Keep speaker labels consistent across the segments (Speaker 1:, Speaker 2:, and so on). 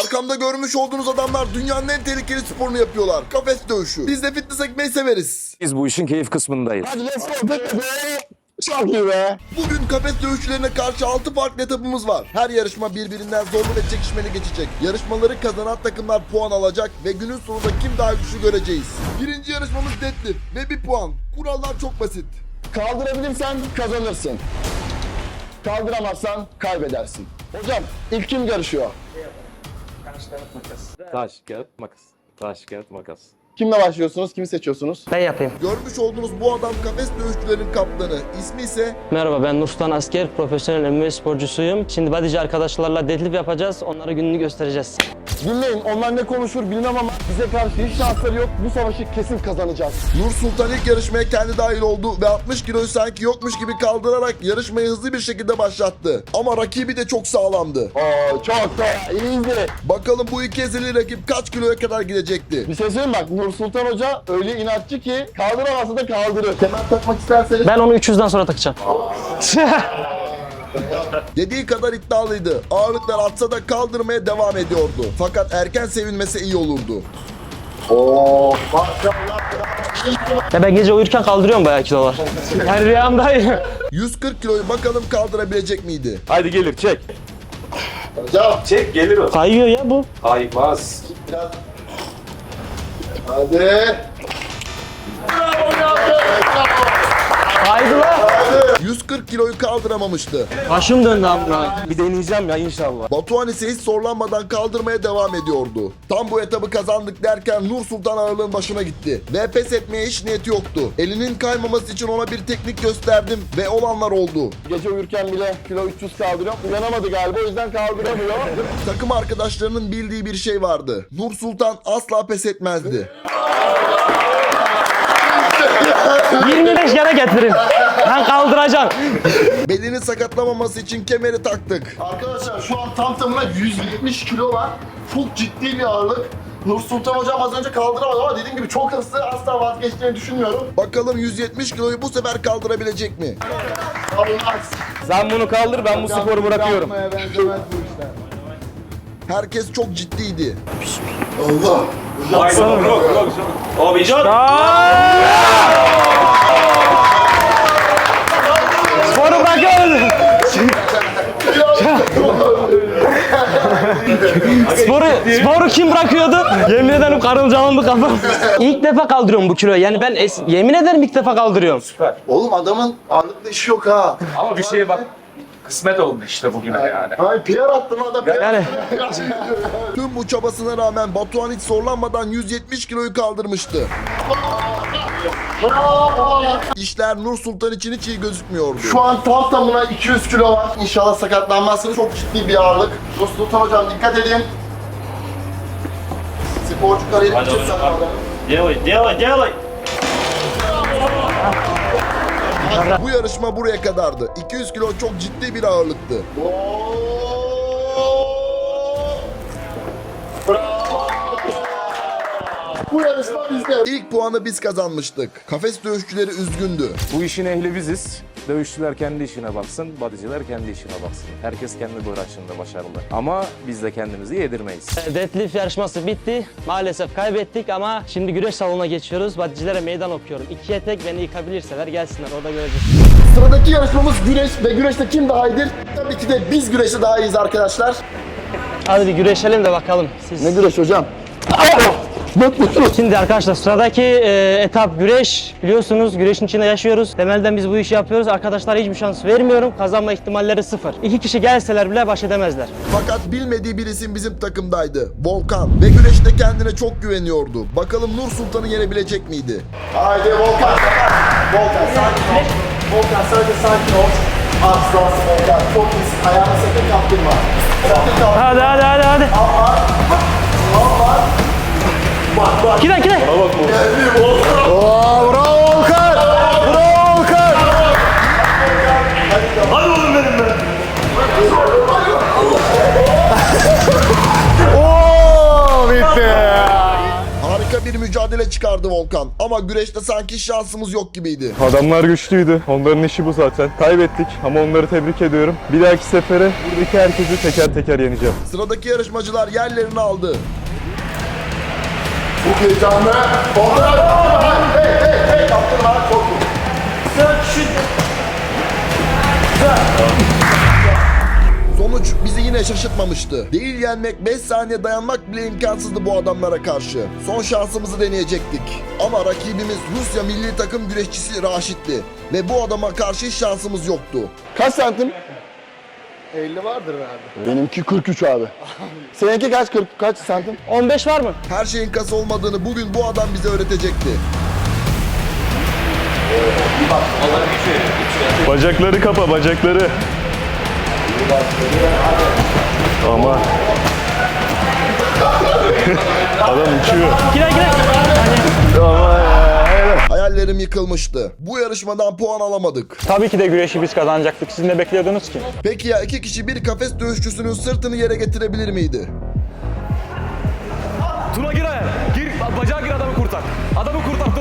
Speaker 1: Arkamda görmüş olduğunuz adamlar dünyanın en tehlikeli sporunu yapıyorlar. Kafes dövüşü. Biz de fitness ekmeği severiz.
Speaker 2: Biz bu işin keyif kısmındayız.
Speaker 3: Hadi let's go. Çok iyi be.
Speaker 1: Bugün kafes dövüşçülerine karşı 6 farklı etapımız var. Her yarışma birbirinden zorlu ve çekişmeli geçecek. Yarışmaları kazanan takımlar puan alacak ve günün sonunda kim daha güçlü göreceğiz. Birinci yarışmamız deadlift ve bir puan. Kurallar çok basit.
Speaker 3: Kaldırabilirsen kazanırsın. Kaldıramazsan kaybedersin. Hocam ilk kim yarışıyor?
Speaker 2: Taş, kağıt, makas. Taş, kağıt, makas.
Speaker 3: Kimle başlıyorsunuz? Kimi seçiyorsunuz?
Speaker 4: Ben yapayım.
Speaker 1: Görmüş olduğunuz bu adam kafes dövüşçülerinin kaptanı. İsmi ise
Speaker 4: Merhaba ben Nursultan Asker, profesyonel MMA sporcusuyum. Şimdi badici arkadaşlarla deadlift yapacağız. Onlara gününü göstereceğiz.
Speaker 3: Dinleyin onlar ne konuşur bilmem ama bize karşı hiç şansları yok. Bu savaşı kesin kazanacağız.
Speaker 1: Nur Sultan ilk yarışmaya kendi dahil oldu ve 60 kiloyu sanki yokmuş gibi kaldırarak yarışmayı hızlı bir şekilde başlattı. Ama rakibi de çok sağlamdı.
Speaker 3: Oo çok da iyiydi.
Speaker 1: Bakalım bu iki ezeli rakip kaç kiloya kadar gidecekti?
Speaker 3: Bir şey söyleyeyim bak Nur Sultan Hoca öyle inatçı ki kaldıramazsa da kaldırır. Kemer takmak isterseniz
Speaker 4: Ben onu 300'den sonra takacağım.
Speaker 1: Dediği kadar iddialıydı. Ağırlıklar atsa da kaldırmaya devam ediyordu. Fakat erken sevinmese iyi olurdu.
Speaker 4: ya ben gece uyurken kaldırıyorum bayağı kilolar. Yani rüyamdayım.
Speaker 1: 140 kiloyu bakalım kaldırabilecek miydi?
Speaker 2: Haydi gelir çek.
Speaker 3: hocam
Speaker 2: Çek gelir o.
Speaker 4: Kayıyor ya bu.
Speaker 2: Kaymaz.
Speaker 3: hadi.
Speaker 4: Kaydı lan.
Speaker 1: 140 kiloyu kaldıramamıştı.
Speaker 4: Başım döndü amına.
Speaker 2: Bir deneyeceğim ya inşallah.
Speaker 1: Batuhan ise hiç zorlanmadan kaldırmaya devam ediyordu. Tam bu etabı kazandık derken Nur Sultan ağırlığın başına gitti. Ve pes etmeye hiç niyeti yoktu. Elinin kaymaması için ona bir teknik gösterdim ve olanlar oldu.
Speaker 3: Gece uyurken bile kilo 300 kaldırıyor. Uyanamadı galiba o yüzden kaldıramıyor.
Speaker 1: Takım arkadaşlarının bildiği bir şey vardı. Nur Sultan asla pes etmezdi.
Speaker 4: 25 kere getirin. Ben kaldıracağım.
Speaker 1: Belini sakatlamaması için kemeri taktık.
Speaker 3: Arkadaşlar şu an tam tamına 170 kilo var. Çok ciddi bir ağırlık. Nur Sultan hocam az önce kaldıramadı ama dediğim gibi çok hızlı asla vazgeçtiğini düşünmüyorum.
Speaker 1: Bakalım 170 kiloyu bu sefer kaldırabilecek mi?
Speaker 3: Olmaz.
Speaker 2: Sen bunu kaldır ben bu sporu bırakıyorum.
Speaker 3: Yapmaya benzemez bu işler.
Speaker 1: Herkes çok ciddiydi.
Speaker 4: Sporu bırakıyoruz. sporu, sporu kim bırakıyordu? Yemin ederim karım canlandı kafam. İlk defa kaldırıyorum bu kiloyu. Yani ben es- yemin ederim ilk defa kaldırıyorum.
Speaker 3: Oğlum adamın ağırlıklı işi yok ha.
Speaker 5: Ama bir şeye bak kısmet oldu işte bugüne yani.
Speaker 3: Ay PR attım adam. PR
Speaker 4: Yani
Speaker 1: Tüm bu çabasına rağmen Batuhan hiç zorlanmadan 170 kiloyu kaldırmıştı. İşler Nur Sultan için hiç iyi gözükmüyordu.
Speaker 3: Şu an tam tamına 200 kilo var. İnşallah sakatlanmazsınız. Çok ciddi bir ağırlık. Nur Sultan hocam dikkat edin. Sporcu kariyeri için sakatlandı.
Speaker 5: Делай, делай, делай!
Speaker 1: Bu yarışma buraya kadardı. 200 kilo çok ciddi bir ağırlıktı.
Speaker 3: Bu yarışma bizde.
Speaker 1: İlk puanı biz kazanmıştık. Kafes dövüşçüleri üzgündü.
Speaker 2: Bu işin ehli biziz. Dövüşçüler kendi işine baksın, badiciler kendi işine baksın. Herkes kendi branşında başarılı. Ama biz de kendimizi yedirmeyiz.
Speaker 4: deadlift yarışması bitti. Maalesef kaybettik ama şimdi güreş salonuna geçiyoruz. Badicilere meydan okuyorum. İkiye tek beni yıkabilirseler gelsinler orada göreceğiz.
Speaker 3: Sıradaki yarışmamız güreş ve güreşte kim daha iyidir? Tabii ki de biz güreşte daha iyiyiz arkadaşlar.
Speaker 4: Hadi bir güreşelim de bakalım. Siz...
Speaker 3: Ne güreş hocam?
Speaker 4: Şimdi arkadaşlar sıradaki e, etap güreş. Biliyorsunuz güreşin içinde yaşıyoruz. Temelden biz bu işi yapıyoruz. Arkadaşlara hiçbir şans vermiyorum. Kazanma ihtimalleri sıfır. İki kişi gelseler bile baş edemezler.
Speaker 1: Fakat bilmediği bir isim bizim takımdaydı. Volkan. Ve güreşte kendine çok güveniyordu. Bakalım Nur Sultan'ı yenebilecek miydi?
Speaker 3: Haydi Volkan. Volkan sakin ol. Volkan sadece sakin ol. Aslansın Volkan. Çok iyisin. Ayağına sakın kaptırma. Sakın kaptırma.
Speaker 4: Hadi hadi hadi hadi.
Speaker 3: Bak bak.
Speaker 4: Giden giden.
Speaker 3: Oo, bravo Volkan. Bravo Volkan.
Speaker 1: Harika bir mücadele mücadele çıkardı Volkan. Ama güreşte sanki şansımız yok gibiydi.
Speaker 6: Adamlar güçlüydü. Onların işi bu zaten. Kaybettik ama onları tebrik ediyorum. Bir dahaki sefere buradaki herkesi teker teker yeneceğim.
Speaker 1: Sıradaki yarışmacılar yerlerini aldı.
Speaker 3: Bu heyecanlı. Kontrol. Hey hey hey. Kaptırma. Çok iyi.
Speaker 1: Sonuç bizi yine şaşırtmamıştı. Değil yenmek 5 saniye dayanmak bile imkansızdı bu adamlara karşı. Son şansımızı deneyecektik. Ama rakibimiz Rusya milli takım güreşçisi Raşit'ti. Ve bu adama karşı hiç şansımız yoktu.
Speaker 3: Kaç santim? 50 vardır herhalde. Benimki 43 abi. Seninki kaç 40 kaç santim?
Speaker 4: 15 var mı?
Speaker 1: Her şeyin kası olmadığını bugün bu adam bize öğretecekti.
Speaker 6: Bacakları kapa bacakları. Ama Adam uçuyor.
Speaker 4: Girer girer.
Speaker 1: Hayallerim yıkılmıştı. Bu yarışmadan puan alamadık.
Speaker 7: Tabii ki de güreşi biz kazanacaktık. Siz ne bekliyordunuz ki?
Speaker 1: Peki ya iki kişi bir kafes dövüşçüsünün sırtını yere getirebilir miydi?
Speaker 8: Tuna gir ayağa. Gir, bacağı gir adamı kurtar. Adamı kurtar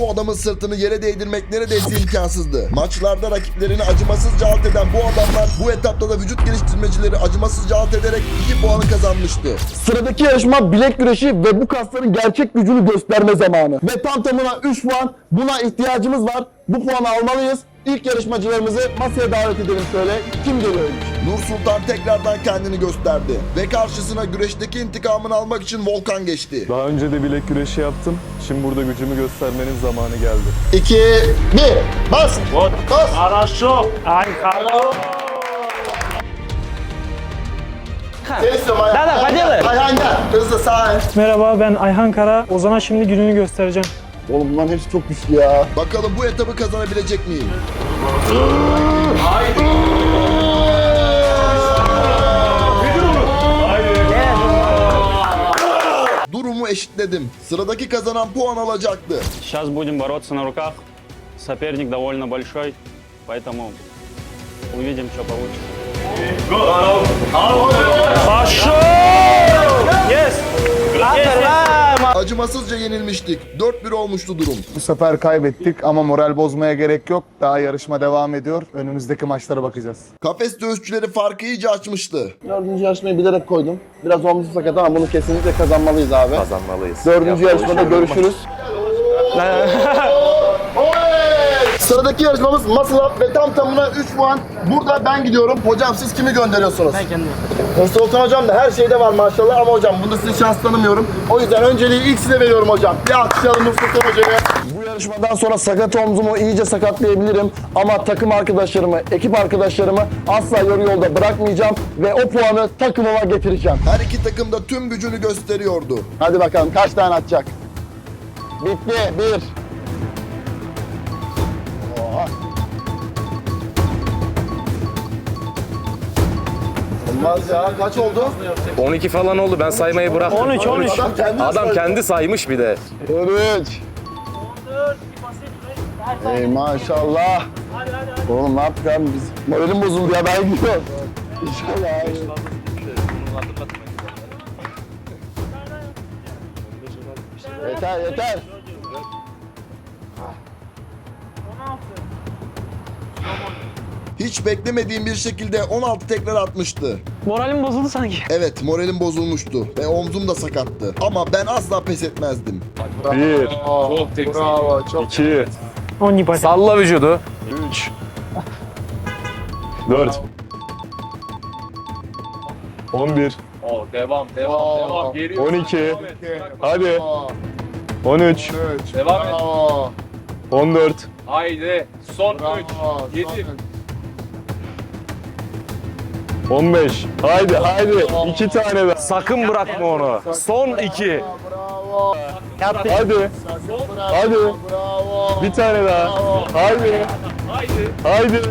Speaker 1: Bu adamın sırtını yere değdirmek neredeyse imkansızdı. Maçlarda rakiplerini acımasızca alt eden bu adamlar bu etapta da vücut geliştirmecileri acımasızca alt ederek 2 puanı kazanmıştı.
Speaker 3: Sıradaki yarışma bilek güreşi ve bu kasların gerçek gücünü gösterme zamanı. Ve tam tamına 3 puan. Buna ihtiyacımız var. Bu puanı almalıyız. İlk yarışmacılarımızı masaya davet edelim şöyle. Kim geliyor?
Speaker 1: Nur Sultan tekrardan kendini gösterdi ve karşısına güreşteki intikamını almak için Volkan geçti.
Speaker 6: Daha önce de bilek güreşi yaptım. Şimdi burada gücümü göstermenin zamanı geldi.
Speaker 3: 2, 1, bas! Bas! Teslim Ayhan.
Speaker 4: Da, da, поделаем.
Speaker 3: Ayhan gel. Hızlı sağ el.
Speaker 9: Merhaba ben Ayhan Kara. Ozan'a şimdi gününü göstereceğim.
Speaker 3: Oğlum bunların hepsi çok güçlü ya.
Speaker 1: Bakalım bu etabı kazanabilecek miyim? Durumu eşitledim. Sıradaki kazanan puan alacaktı.
Speaker 7: Сейчас будем бороться на руках. Соперник довольно большой, поэтому увидим, что получится.
Speaker 1: Acımasızca yenilmiştik. 4-1 olmuştu durum.
Speaker 10: Bu sefer kaybettik ama moral bozmaya gerek yok. Daha yarışma devam ediyor. Önümüzdeki maçlara bakacağız.
Speaker 1: Kafes dövüşçüleri farkı iyice açmıştı.
Speaker 3: Dördüncü yarışmayı bilerek koydum. Biraz omzu sakat ama bunu kesinlikle kazanmalıyız abi.
Speaker 2: Kazanmalıyız.
Speaker 3: Dördüncü yarışmada görüşürüz. Sıradaki yarışmamız Muscle Up ve tam tamına 3 puan. Burada ben gidiyorum. Hocam siz kimi gönderiyorsunuz?
Speaker 4: Ben kendim.
Speaker 3: Sultan hocam da her şeyde var maşallah ama hocam bunda sizin şans tanımıyorum. O yüzden önceliği ilk size veriyorum hocam. Bir alkışlayalım Sultan hocayı. Bu yarışmadan sonra sakat omzumu iyice sakatlayabilirim. Ama takım arkadaşlarımı, ekip arkadaşlarımı asla yarı yolda bırakmayacağım. Ve o puanı takımıma getireceğim.
Speaker 1: Her iki takım da tüm gücünü gösteriyordu.
Speaker 3: Hadi bakalım kaç tane atacak? Bitti. Bir. Olmaz ya. Kaç oldu?
Speaker 2: 12 falan oldu ben saymayı bıraktım.
Speaker 4: 13 13.
Speaker 3: Adam kendi
Speaker 2: Adam kendi saymış bir de.
Speaker 3: Evet. Ey maşallah. Oğlum ne yaptık abi biz? Moralim bozuldu ya ben gidiyorum. İnşallah. Yeter yeter.
Speaker 1: Hiç beklemediğim bir şekilde 16 tekrar atmıştı.
Speaker 4: Moralim bozuldu sanki.
Speaker 1: Evet moralim bozulmuştu ve omzum da sakattı. Ama ben asla pes etmezdim.
Speaker 6: Bir.
Speaker 5: Çok temiz.
Speaker 3: Bravo. Çok
Speaker 9: 2, Ogni parti.
Speaker 2: Salla vücudu.
Speaker 6: 3, 4, 11,
Speaker 5: Oo, devam, devam, Oo. devam. Geliyor.
Speaker 6: 12.
Speaker 5: Devam et. Bırakma.
Speaker 6: hadi Bravo. 13, Üç.
Speaker 5: Devam et.
Speaker 6: Bravo. 14,
Speaker 5: Haydi. Son 3,
Speaker 6: Bravo. 15. Haydi haydi. iki tane daha.
Speaker 2: Sakın bırakma onu. Son iki.
Speaker 4: Bravo. Yaptı.
Speaker 6: Hadi. Hadi. Bir tane daha. Haydi. Haydi. Haydi.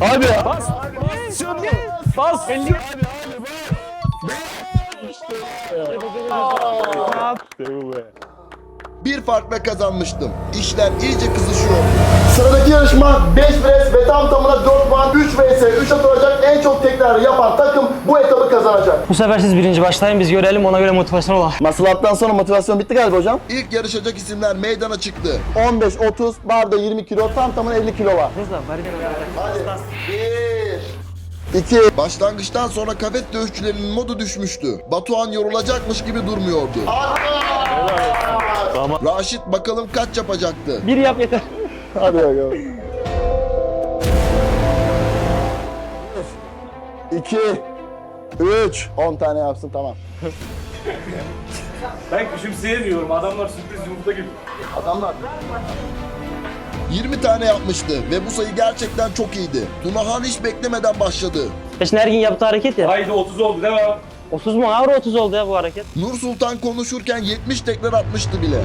Speaker 6: Hadi. Bas. Bas şunu. Bas. Hadi hadi. Bravo. İşte. Bravo.
Speaker 1: Bir farkla kazanmıştım. İşler iyice kızışıyor.
Speaker 3: Sıradaki yarışma 5 pres ve tam tamına 4 puan 3 vs 3 atılacak en çok tekrarı yapan takım bu etabı kazanacak.
Speaker 4: Bu sefer siz birinci başlayın biz görelim ona göre motivasyon.
Speaker 3: Muscle Up'tan sonra motivasyon bitti galiba hocam.
Speaker 1: İlk yarışacak isimler meydana çıktı.
Speaker 3: 15-30, barda 20 kilo, tam tamına 50 kilo var.
Speaker 4: Hızla bari
Speaker 3: 1 2
Speaker 1: Başlangıçtan sonra kafes dövüşçülerinin modu düşmüştü. Batuhan yorulacakmış gibi durmuyordu. Raşit bakalım kaç yapacaktı.
Speaker 4: Bir yap yeter.
Speaker 3: Hadi bakalım. 2 3 10 tane yapsın tamam.
Speaker 5: Ben küçümseyemiyorum. Adamlar sürpriz yumurta gibi.
Speaker 3: Adamlar
Speaker 1: 20 tane yapmıştı ve bu sayı gerçekten çok iyiydi. Tunahan hiç beklemeden başladı.
Speaker 4: Peşin Ergin yaptığı hareket ya.
Speaker 5: Haydi 30 oldu devam.
Speaker 4: 30 mu? Avro 30 oldu ya bu hareket.
Speaker 1: Nur Sultan konuşurken 70 tekrar atmıştı bile.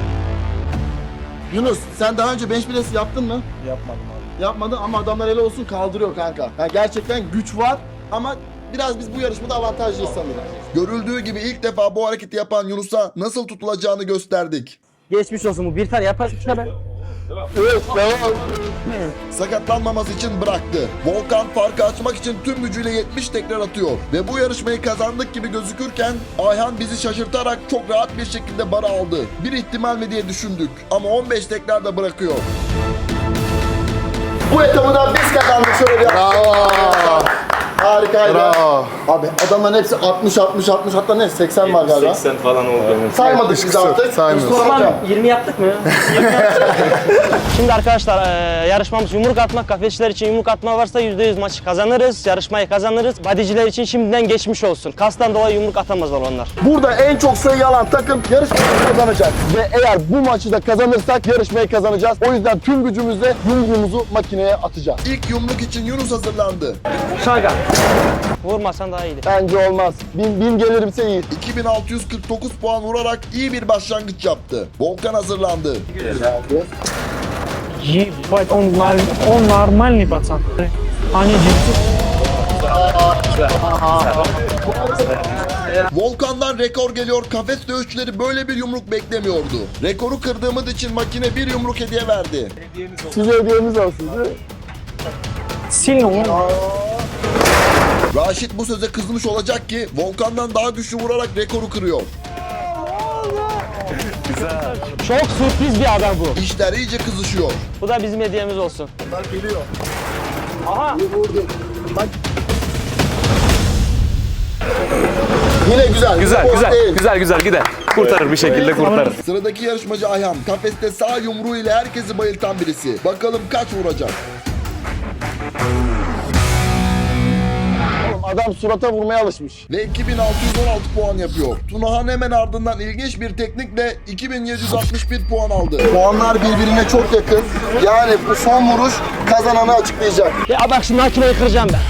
Speaker 3: Yunus sen daha önce bench press yaptın mı? Yapmadım abi. Yapmadın ama adamlar hele olsun kaldırıyor kanka. Yani gerçekten güç var ama biraz biz bu yarışmada avantajlıyız sanırım.
Speaker 1: Görüldüğü gibi ilk defa bu hareketi yapan Yunus'a nasıl tutulacağını gösterdik.
Speaker 4: Geçmiş olsun bu bir tane yaparsın be.
Speaker 3: Evet devam.
Speaker 1: Sakatlanmaması için bıraktı. Volkan farkı açmak için tüm gücüyle 70 tekrar atıyor. Ve bu yarışmayı kazandık gibi gözükürken Ayhan bizi şaşırtarak çok rahat bir şekilde bara aldı. Bir ihtimal mi diye düşündük ama 15 tekrar da bırakıyor.
Speaker 3: Bu etabı da biz kazandık şöyle bir Bravo. Harikaydı.
Speaker 10: Bravo.
Speaker 3: Abi adamların hepsi 60 60 60 hatta ne 80 var galiba.
Speaker 2: 80 falan oldu.
Speaker 3: Saymadık biz artık.
Speaker 10: saymıyoruz.
Speaker 3: Hocam.
Speaker 4: 20 yaptık mı ya? 20 yaptık. Şimdi arkadaşlar e, yarışmamız yumruk atmak. Kafesçiler için yumruk atma varsa %100 maçı kazanırız. Yarışmayı kazanırız. Badiciler için şimdiden geçmiş olsun. Kastan dolayı yumruk atamazlar onlar.
Speaker 3: Burada en çok sayı alan takım yarışmayı kazanacak. Ve eğer bu maçı da kazanırsak yarışmayı kazanacağız. O yüzden tüm gücümüzle yumruğumuzu makineye atacağız.
Speaker 1: İlk yumruk için Yunus hazırlandı.
Speaker 4: Şaga. Vurmasan daha iyiydi.
Speaker 3: Bence olmaz. Bin, bin gelirse iyi.
Speaker 1: 2649 puan vurarak iyi bir başlangıç yaptı. Volkan hazırlandı.
Speaker 9: Ебать, он, нар- он нормальный пацан. Они джипсы.
Speaker 1: Volkan'dan rekor geliyor. Kafes dövüşçüleri böyle bir yumruk beklemiyordu. Rekoru kırdığımız için makine bir yumruk hediye verdi.
Speaker 3: Size hediyemiz olsun değil mi?
Speaker 9: Сильно он.
Speaker 1: Raşit bu söze kızmış olacak ki Volkan'dan daha güçlü vurarak rekoru kırıyor.
Speaker 4: Çok sürpriz bir adam bu.
Speaker 1: İşler iyice kızışıyor.
Speaker 4: Bu da bizim hediyemiz olsun.
Speaker 3: Bak geliyor.
Speaker 4: Aha.
Speaker 3: Vurdu. Bak. Yine güzel.
Speaker 2: Güzel güzel
Speaker 3: değil.
Speaker 2: güzel güzel gider. Kurtarır bir şekilde kurtarır.
Speaker 1: Sıradaki yarışmacı Ayhan. Kafeste sağ yumruğu ile herkesi bayıltan birisi. Bakalım kaç vuracak?
Speaker 3: Adam surata vurmaya alışmış.
Speaker 1: Ve 2616 puan yapıyor. Tunahan hemen ardından ilginç bir teknikle 2761 puan aldı.
Speaker 3: Puanlar birbirine çok yakın. Yani bu son vuruş kazananı açıklayacak.
Speaker 4: Ya bak şimdi makineyi kıracağım ben.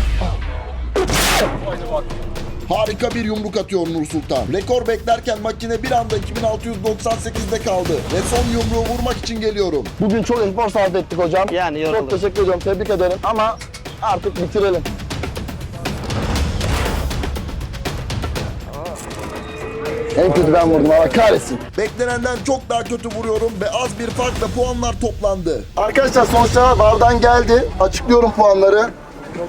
Speaker 1: Harika bir yumruk atıyor Nur Sultan. Rekor beklerken makine bir anda 2698'de kaldı. Ve son yumruğu vurmak için geliyorum.
Speaker 3: Bugün çok efor sarf ettik hocam.
Speaker 4: Yani yoruldum.
Speaker 3: Çok teşekkür ediyorum. Tebrik ederim. Ama artık bitirelim. En kötü ben vurdum. Allah kahretsin.
Speaker 1: Beklenenden çok daha kötü vuruyorum ve az bir farkla puanlar toplandı.
Speaker 3: Arkadaşlar sonuçta bardan geldi. Açıklıyorum puanları.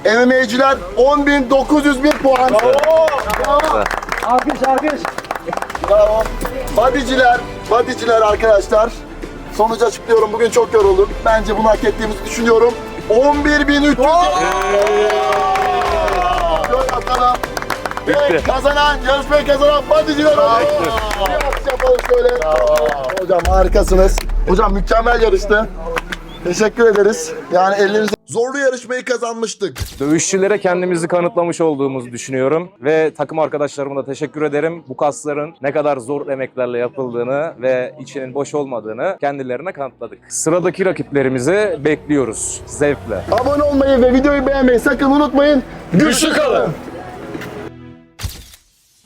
Speaker 3: MMA'ciler 10.901 puan. Bravo. Bravo. Alkış alkış. Bravo. Badiciler, badiciler arkadaşlar. Sonucu açıklıyorum. Bugün çok yorulduk. Bence bunu hak ettiğimizi düşünüyorum. 11.300. Şöyle atalım. Ve kazanan, yarışmayı kazanan badiciler oldu. Bir alkış yapalım şöyle. Hocam harikasınız. Hocam mükemmel yarıştı. Teşekkür ederiz. Yani ellerinize
Speaker 1: Zorlu yarışmayı kazanmıştık.
Speaker 2: Dövüşçülere kendimizi kanıtlamış olduğumuzu düşünüyorum ve takım arkadaşlarıma da teşekkür ederim. Bu kasların ne kadar zor emeklerle yapıldığını ve içinin boş olmadığını kendilerine kanıtladık. Sıradaki rakiplerimizi bekliyoruz zevkle.
Speaker 3: abone olmayı ve videoyu beğenmeyi sakın unutmayın. Güçlü kalın.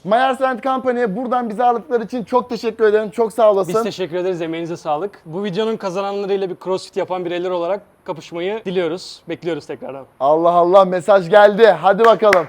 Speaker 3: Myers and Company'ye buradan bizi aldıkları için çok teşekkür ederim. Çok sağ olasın.
Speaker 4: Biz teşekkür ederiz. Emeğinize sağlık. Bu videonun kazananlarıyla bir crossfit yapan bireyler olarak kapışmayı diliyoruz. Bekliyoruz tekrardan.
Speaker 3: Allah Allah mesaj geldi. Hadi bakalım.